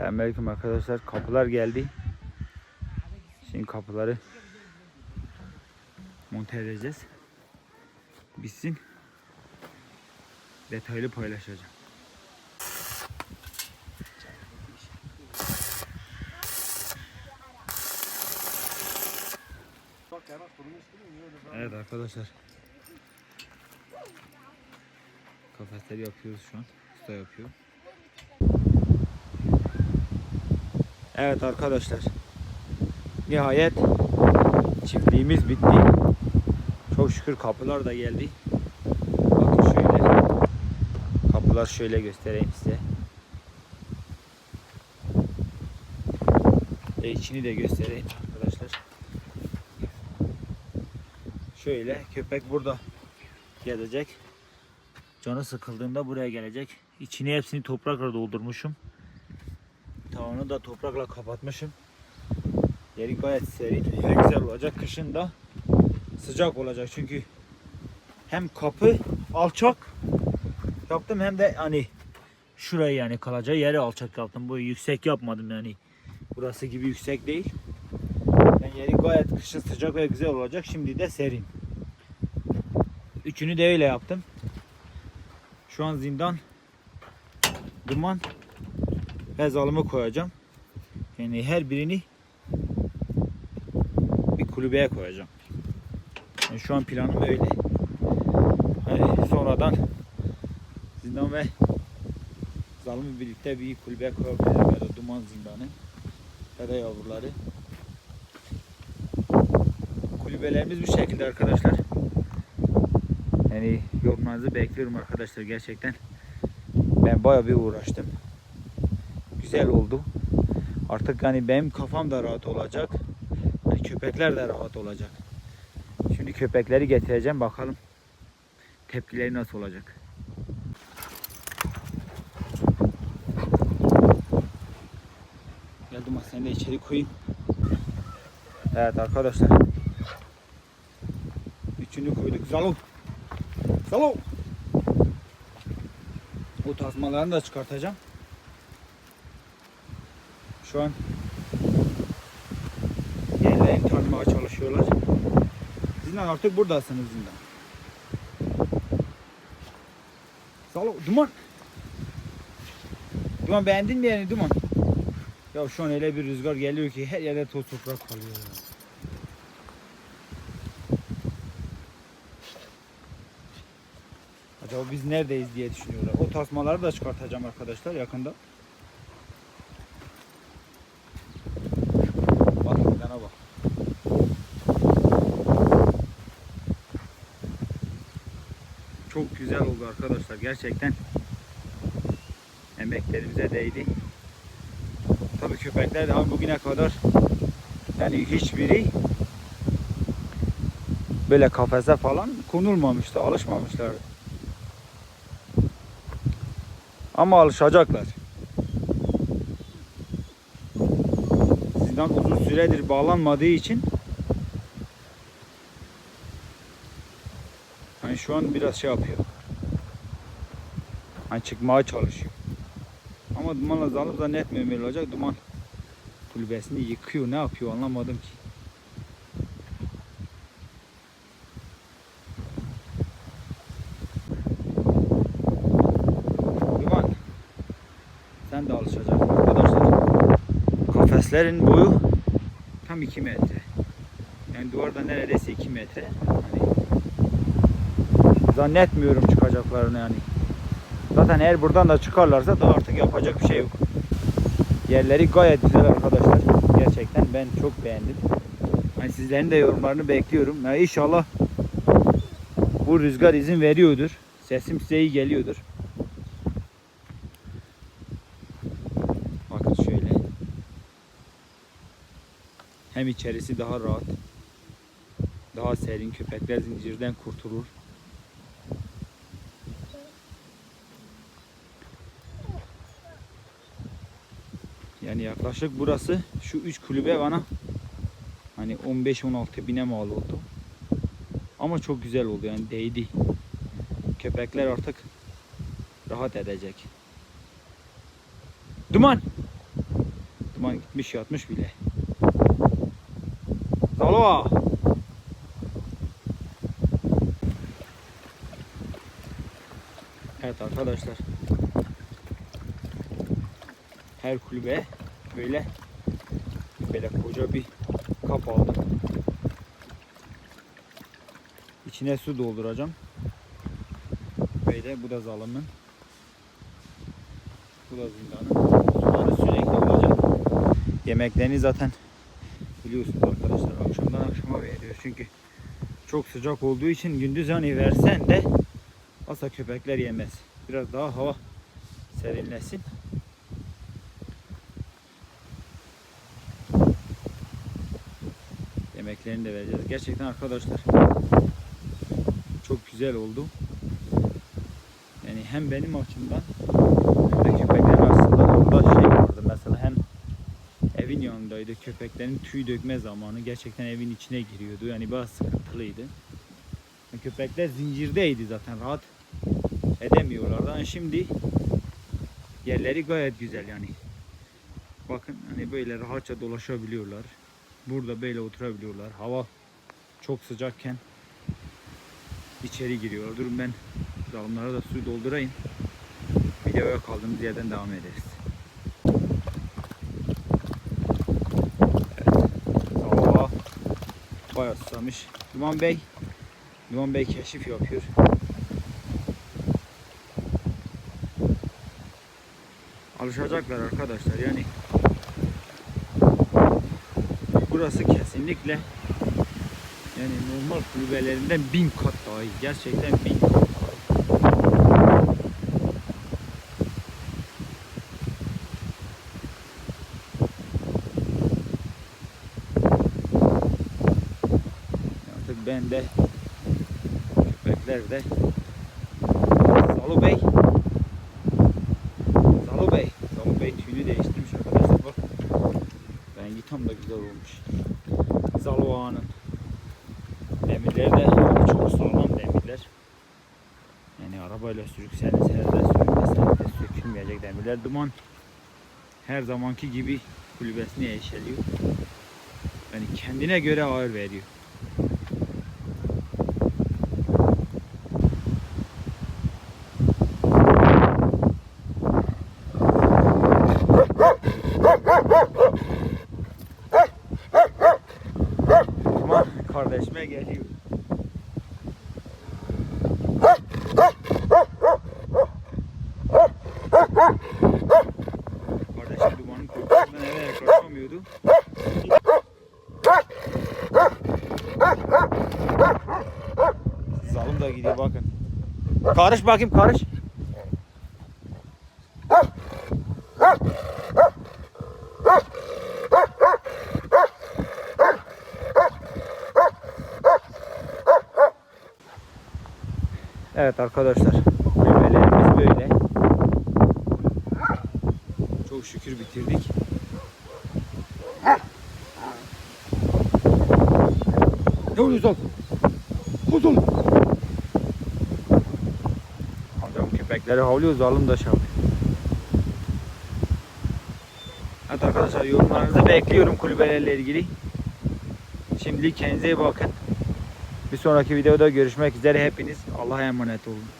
Selamünaleyküm arkadaşlar. Kapılar geldi. Şimdi kapıları monte edeceğiz. Bitsin. Detaylı paylaşacağım. Evet arkadaşlar. Kafesleri yapıyoruz şu an. Usta yapıyor. Evet arkadaşlar. Nihayet çiftliğimiz bitti. Çok şükür kapılar da geldi. Bakın şöyle. Kapılar şöyle göstereyim size. Ve içini de göstereyim arkadaşlar. Şöyle köpek burada gelecek. Canı sıkıldığında buraya gelecek. İçini hepsini toprakla doldurmuşum. Tavanı da toprakla kapatmışım. Yeri gayet serin. Yeri güzel olacak. Kışın da sıcak olacak. Çünkü hem kapı alçak yaptım hem de hani şurayı yani kalacağı yeri alçak yaptım. Bu yüksek yapmadım yani. Burası gibi yüksek değil. Yani yeri gayet kışın sıcak ve güzel olacak. Şimdi de serin. Üçünü de öyle yaptım. Şu an zindan duman ve zalımı koyacağım. Yani her birini bir kulübeye koyacağım. Yani şu an planım öyle. Hani sonradan zindan ve zalımı birlikte bir kulübeye koyabilirim ya da duman zindanı ya da yavruları. Kulübelerimiz bu şekilde arkadaşlar. Yani yorumlarınızı bekliyorum arkadaşlar gerçekten. Ben bayağı bir uğraştım. Güzel oldu. Artık yani benim kafam da rahat olacak. Hani köpekler de rahat olacak. Şimdi köpekleri getireceğim bakalım tepkileri nasıl olacak. Geldim seni de içeri koyayım. Evet arkadaşlar. Üçünü koyduk. Zalo. Zalo. Bu tasmalarını da çıkartacağım. Şu an yerlerini tanımaya çalışıyorlar. Zindan artık buradasınız zindan. Salo, Duman. Duman beğendin mi yani Duman? Ya şu an öyle bir rüzgar geliyor ki her yerde toz toprak kalıyor ya. Acaba biz neredeyiz diye düşünüyorlar. O tasmaları da çıkartacağım arkadaşlar yakında. Bak bana bak. Çok güzel oldu arkadaşlar gerçekten. Emeklerimize değdi. Tabii köpekler daha bugüne kadar yani hiçbiri böyle kafese falan konulmamıştı, alışmamışlardı. Ama alışacaklar. Zindan uzun süredir bağlanmadığı için hani şu an biraz şey yapıyor. Hani çıkmaya çalışıyor. Ama dumanla zalıp zannetmiyorum öyle olacak. Duman kulübesini yıkıyor. Ne yapıyor anlamadım ki. Duman. Sen de alışacaksın arkadaşlar. Kafeslerin boyu tam 2 metre. Yani duvarda neredeyse 2 metre. Hani zannetmiyorum çıkacaklarını yani. Zaten eğer buradan da çıkarlarsa da artık yapacak bir şey yok. Yerleri gayet güzel arkadaşlar. Gerçekten ben çok beğendim. Hani sizlerin de yorumlarını bekliyorum. Ya inşallah bu rüzgar izin veriyordur. Sesim size iyi geliyordur. Bakın şöyle. Hem içerisi daha rahat. Daha serin köpekler zincirden kurtulur. Yani yaklaşık burası şu üç kulübe bana hani 15-16 bine mal oldu. Ama çok güzel oldu yani değdi. Köpekler artık rahat edecek. Duman! Duman gitmiş yatmış bile. Zalova. Evet arkadaşlar. Her kulübe böyle böyle koca bir kap aldım. İçine su dolduracağım. Böyle bu da zalımın. Bu da zindanın. Suları sürekli olacak. Yemeklerini zaten biliyorsunuz arkadaşlar akşamdan akşama veriyor. Çünkü çok sıcak olduğu için gündüz hani versen de asla köpekler yemez. Biraz daha hava serinlesin. Yemeklerini de vereceğiz. Gerçekten arkadaşlar çok güzel oldu. Yani hem benim açımdan hem de köpeklerin arasında orada şey vardı. Mesela hem evin yanındaydı. Köpeklerin tüy dökme zamanı gerçekten evin içine giriyordu. Yani biraz sıkıntılıydı. Köpekler zincirdeydi zaten rahat edemiyorlardı. Yani şimdi yerleri gayet güzel yani. Bakın hani böyle rahatça dolaşabiliyorlar. Burada böyle oturabiliyorlar. Hava çok sıcakken içeri giriyorlar. Durun ben dalımlara da su doldurayım. Videoya kaldığımız yerden devam ederiz. Evet. Bayağı susamış. Duman Bey Duman Bey keşif yapıyor. Alışacaklar arkadaşlar yani burası kesinlikle yani normal kulübelerinden bin kat daha iyi. Gerçekten bin kat ben de köpekler de Salu Bey. Salu Bey. Salu Bey tüyünü değiştirmiş arkadaşlar tam da güzel olmuş. Salu Ağa'nın demirleri de çok sağlam demirler. Yani arabayla sürükseniz her de sürükleseniz de sökülmeyecek demirler. Duman her zamanki gibi kulübesini eşeliyor yani kendine göre ağır veriyor Kardeşime geliyor. Kardeşim dumanın korkusundan eve yaklaşamıyordu. Zalım da gidiyor bakın. Karış bakayım karış. Evet arkadaşlar. Meyvelerimiz böyle. Çok şükür bitirdik. Ne oluyor lan? Kuzum. Adam köpekleri havlıyor, zalim da şavlıyor. Evet arkadaşlar yorumlarınızı bekliyorum kulübelerle ilgili. Şimdilik kendinize bakın. Bir sonraki videoda görüşmek üzere. Hepiniz Allah'a emanet olun.